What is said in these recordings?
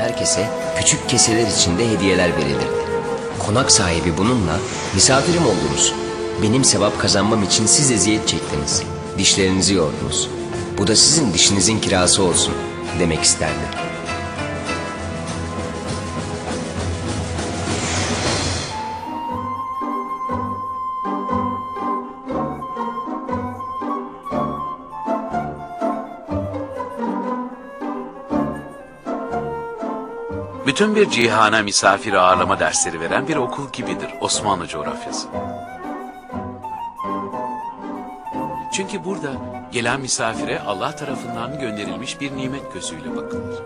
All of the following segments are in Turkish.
herkese küçük keseler içinde hediyeler verilirdi. Konak sahibi bununla misafirim oldunuz. Benim sevap kazanmam için siz eziyet çektiniz. Dişlerinizi yordunuz. Bu da sizin dişinizin kirası olsun demek isterdi. Bütün bir cihana misafir ağırlama dersleri veren bir okul gibidir Osmanlı coğrafyası. Çünkü burada gelen misafire Allah tarafından gönderilmiş bir nimet gözüyle bakılır.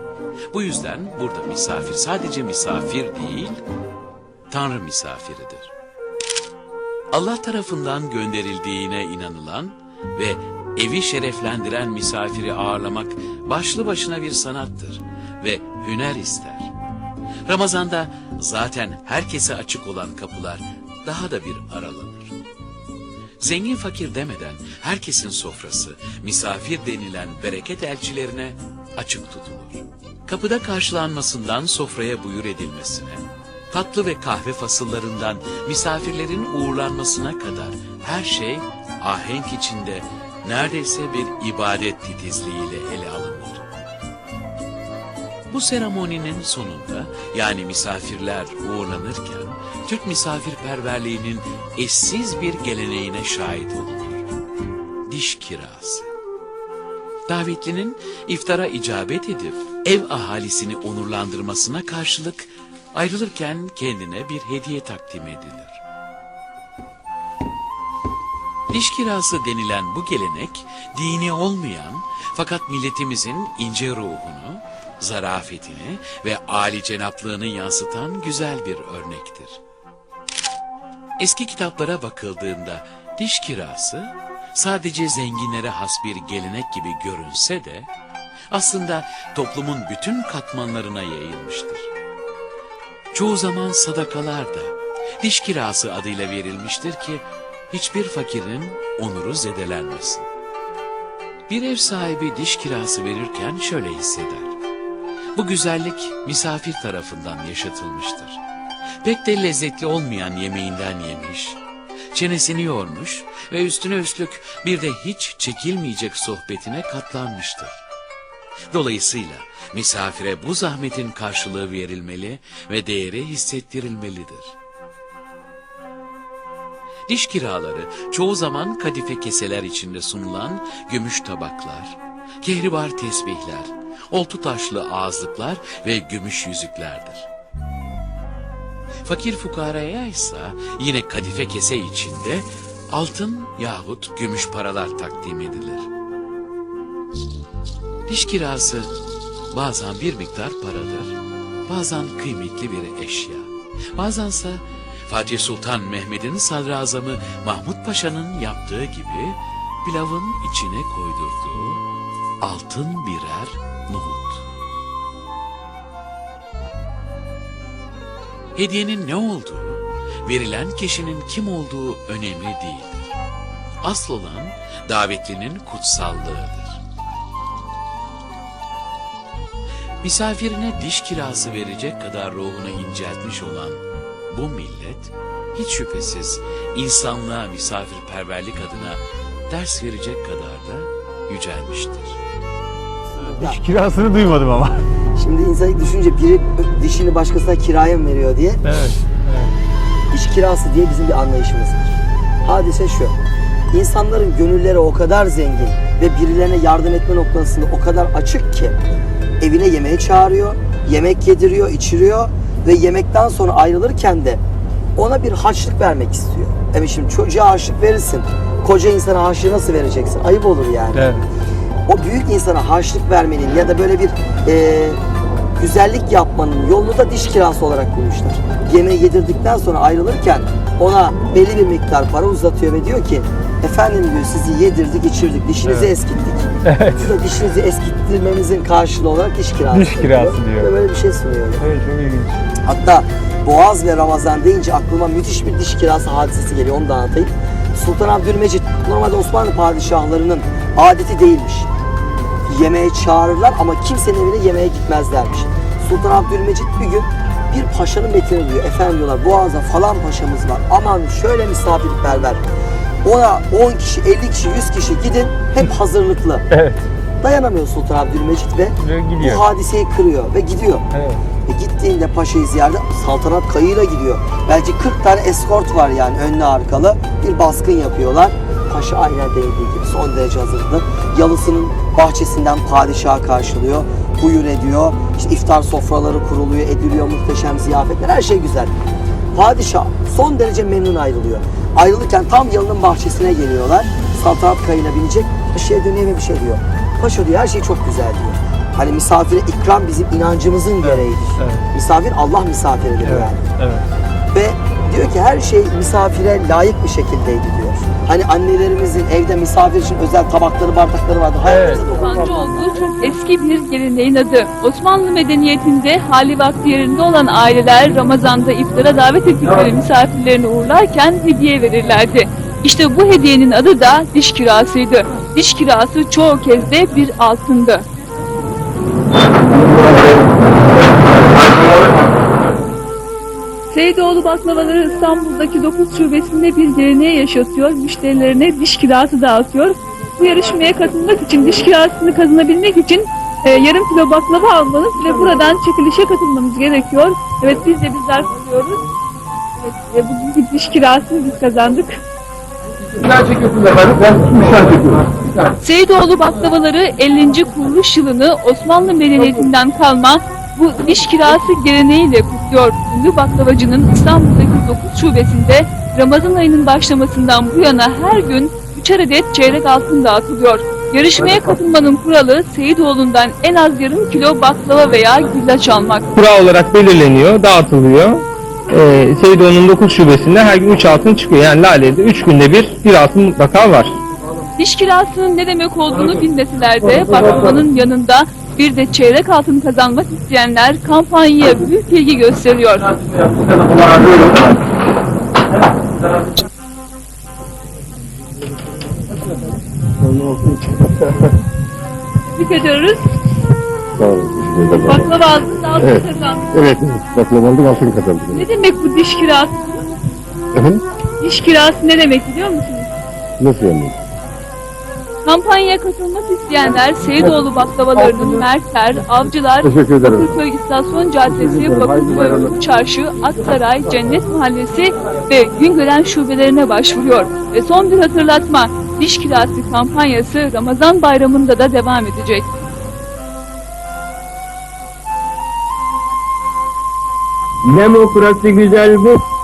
Bu yüzden burada misafir sadece misafir değil, Tanrı misafiridir. Allah tarafından gönderildiğine inanılan ve evi şereflendiren misafiri ağırlamak başlı başına bir sanattır ve hüner ister. Ramazanda zaten herkese açık olan kapılar daha da bir aralanır. Zengin fakir demeden herkesin sofrası misafir denilen bereket elçilerine açık tutulur. Kapıda karşılanmasından sofraya buyur edilmesine, tatlı ve kahve fasıllarından misafirlerin uğurlanmasına kadar her şey ahenk içinde neredeyse bir ibadet titizliğiyle ele alınır. Bu seremoninin sonunda yani misafirler uğurlanırken Türk misafirperverliğinin eşsiz bir geleneğine şahit olunur. Diş kirası. Davetlinin iftara icabet edip ev ahalisini onurlandırmasına karşılık ayrılırken kendine bir hediye takdim edilir. Diş kirası denilen bu gelenek dini olmayan fakat milletimizin ince ruhunu, zarafetini ve âli cenaplığını yansıtan güzel bir örnektir. Eski kitaplara bakıldığında diş kirası sadece zenginlere has bir gelenek gibi görünse de aslında toplumun bütün katmanlarına yayılmıştır. Çoğu zaman sadakalar da diş kirası adıyla verilmiştir ki hiçbir fakirin onuru zedelenmesin. Bir ev sahibi diş kirası verirken şöyle hisseder. Bu güzellik misafir tarafından yaşatılmıştır. Pek de lezzetli olmayan yemeğinden yemiş, çenesini yormuş ve üstüne üstlük bir de hiç çekilmeyecek sohbetine katlanmıştır. Dolayısıyla misafire bu zahmetin karşılığı verilmeli ve değeri hissettirilmelidir. Diş kiraları çoğu zaman kadife keseler içinde sunulan gümüş tabaklar, kehribar tesbihler, oltu taşlı ağızlıklar ve gümüş yüzüklerdir. Fakir fukaraya ise yine kadife kese içinde altın yahut gümüş paralar takdim edilir. Diş kirası bazen bir miktar paradır, bazen kıymetli bir eşya, bazense Fatih Sultan Mehmet'in sadrazamı Mahmut Paşa'nın yaptığı gibi pilavın içine koydurduğu altın birer nohut. Hediyenin ne olduğu, verilen kişinin kim olduğu önemli değildir. Asıl olan davetlinin kutsallığıdır. Misafirine diş kirası verecek kadar ruhunu inceltmiş olan bu millet hiç şüphesiz insanlığa misafirperverlik adına ders verecek kadar da yücelmiştir. Hiç kirasını duymadım ama. Şimdi insan düşünce biri dişini başkasına kiraya mı veriyor diye. Evet. Diş kirası diye bizim bir anlayışımız var. Hadise şu. İnsanların gönülleri o kadar zengin ve birilerine yardım etme noktasında o kadar açık ki evine yemeğe çağırıyor, yemek yediriyor, içiriyor ve yemekten sonra ayrılırken de ona bir harçlık vermek istiyor. Evet şimdi çocuğa harçlık verirsin. Koca insana harçlığı nasıl vereceksin? Ayıp olur yani Evet. o büyük insana harçlık vermenin ya da böyle bir e, güzellik yapmanın yolunu da diş kirası olarak bulmuşlar. Yemeği yedirdikten sonra ayrılırken ona belli bir miktar para uzatıyor ve diyor ki efendim diyor sizi yedirdik içirdik dişinizi Evet. eskittik. Evet. Bu da dişinizi eskittirmemizin karşılığı olarak diş kirası. Diş kirası diyor. Ve böyle bir şey sunuyor. Evet çok ilginç. Hatta Boğaz ve Ramazan deyince aklıma müthiş bir diş kirası hadisesi geliyor. Onu da anlatayım. Sultan Abdülmecit normalde Osmanlı padişahlarının adeti değilmiş. Yemeğe çağırırlar ama kimsenin evine yemeğe gitmezlermiş. Sultan Abdülmecit bir gün bir paşanın metini diyor. Efendim diyorlar Boğaz'da falan paşamız var. Aman şöyle misafirperver. Ona 10 kişi, 50 kişi, 100 kişi gidin hep hazırlıklı. Evet. Dayanamıyor Sultan Abdülmecit ve Ve gidiyor. bu hadiseyi kırıyor ve gidiyor. Evet. E gittiğinde paşayı ziyarete saltanat kayığıyla gidiyor. Belki 40 tane eskort var yani önlü arkalı. Bir baskın yapıyorlar. Paşa aynen değdiği gibi son derece hazırlıklı. Yalısının bahçesinden padişahı karşılıyor. Buyur ediyor. İşte iftar sofraları kuruluyor, ediliyor muhteşem ziyafetler. Her şey güzel. Padişah son derece memnun ayrılıyor. Ayrılırken tam yalının bahçesine geliyorlar. Saltanat kayığına binecek. Paşa'ya dönüyor ve bir şey diyor. Paşa diyor her şey çok güzel diyor. Hani misafire ikram bizim inancımızın gereğidir. evet. Misafir Allah misafiridir Evet. yani. Evet. Ve diyor ki her şey misafire layık bir şekildeydi diyor. Hani annelerimizin evde misafir için özel tabakları, bardakları vardı. Hayatımızda Evet. Osmanlı olduğu çok eski bir geleneğin adı. Osmanlı medeniyetinde hali vakti yerinde olan aileler Ramazan'da iftara davet ettikleri misafirlerini uğurlarken hediye verirlerdi. İşte bu hediyenin adı da diş kirasıydı. Diş kirası çoğu kez de bir altındı. Seydoğlu baklavaları İstanbul'daki 9 şubesinde bir geleneği yaşatıyor. Müşterilerine diş kirası dağıtıyor. Bu yarışmaya katılmak için, diş kirasını kazanabilmek için e, yarım kilo baklava almanız ve buradan çekilişe katılmanız gerekiyor. Evet biz de bizler kalıyoruz. Evet, e, bugünkü diş kirasını biz kazandık. Nişan çekiyorsunuz efendim. Ben nişan çekiyorum. Seydoğlu baklavaları 50. kuruluş yılını Osmanlı medeniyetinden kalma bu diş kirası geleneğiyle kutluyor. Ünlü baklavacının İstanbul'daki 9 şubesinde Ramazan ayının başlamasından bu yana her gün 3'er adet çeyrek altın dağıtılıyor. Yarışmaya katılmanın kuralı Seyidoğlu'ndan en az yarım kilo baklava veya güllaç almak. Kura olarak belirleniyor, dağıtılıyor. Ee, Seydoğu'nun 9 şubesinde her gün 3 altın çıkıyor. Yani Lale'de 3 günde bir bir altın mutlaka var. Diş kirasının ne demek olduğunu bilmeseler de baklavanın yanında bir de çeyrek altın kazanmak isteyenler kampanyaya büyük ilgi gösteriyor. Tebrik ediyoruz. Baklava aldınız, altın Evet. kazandınız. Evet, baklava aldım altın kazandım. Ne demek bu diş kirası? Efendim? Diş kirası ne demek biliyor musunuz? Nasıl yani? Kampanyaya katılmak isteyenler Seyidoğlu baklavalarının Merter, Avcılar. Bakırköy İstasyon Caddesi, Bakırköy Çarşı, Aksaray, Cennet Mahallesi ve Güngören şubelerine başvuruyor. Ve son bir hatırlatma, diş kirası kampanyası Ramazan bayramında da devam edecek. Demokrasi güzel bu.